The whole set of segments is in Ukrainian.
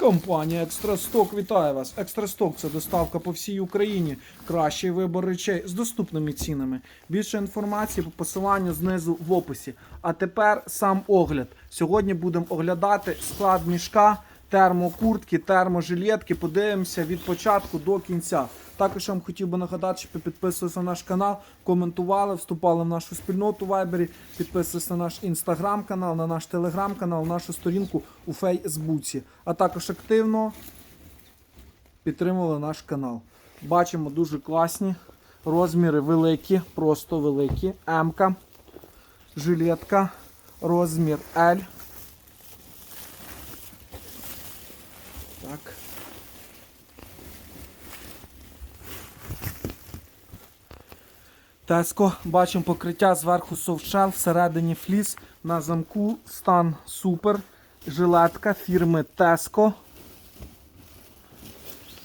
Компанія Екстрасток вітає вас. Екстрасток це доставка по всій Україні. Кращий вибор речей з доступними цінами. Більше інформації по посиланню знизу в описі. А тепер сам огляд. Сьогодні будемо оглядати склад мішка, термокуртки, терможилетки. Подивимося від початку до кінця. Також я вам хотів би нагадати, щоб підписувалися на наш канал, коментували, вступали в нашу спільноту в Вайбері, підписувалися на наш інстаграм канал, на наш телеграм-канал, нашу сторінку у Фейсбуці. А також активно підтримували наш канал. Бачимо дуже класні розміри великі, просто великі. М-ка, жилетка, розмір L. Так. Теско, бачимо покриття зверху софтшел, всередині фліс, на замку стан супер. Жилетка фірми Tesco.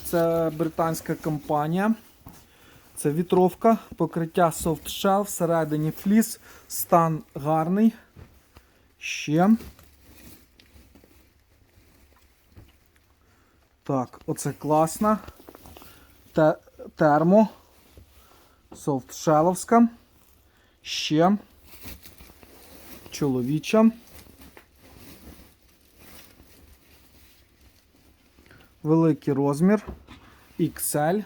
Це британська компанія. Це вітровка, покриття софтшел, всередині фліс, стан гарний. Ще. Так, оце класна. Те- термо. Софтшеловська. Ще. Чоловіча. Великий розмір. XL.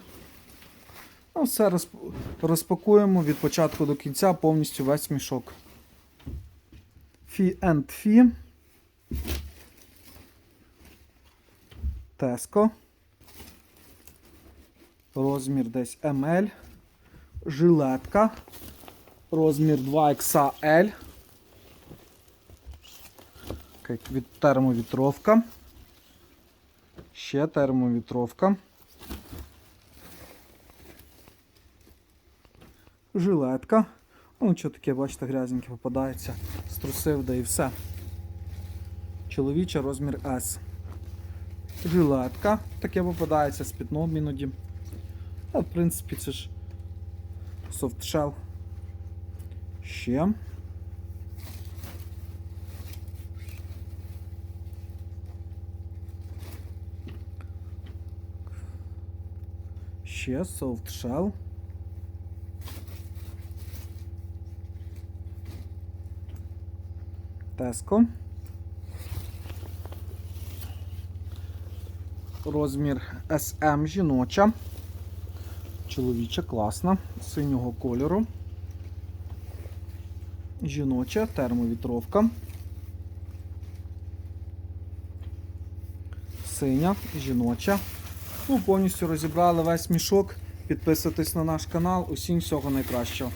Ну, все розп- розпакуємо від початку до кінця повністю весь мішок. Фі and Фі. Теско. Розмір десь ML жилетка. Розмір 2XL. Так, від термовітровка. Ще термовітровка. Жилетка. Ну, що таке, бачите, грязненьке попадається. Струсив, да і все. Чоловіча розмір S. Жилетка. Таке попадається з пітном іноді. А в принципі це ж софтшел. Ще. Ще софтшел. Теско. Розмір SM жіноча. Чоловіча класна, синього кольору. Жіноча термовітровка. Синя, жіноча. Ну, повністю розібрали весь мішок. Підписуйтесь на наш канал. Усім всього найкращого.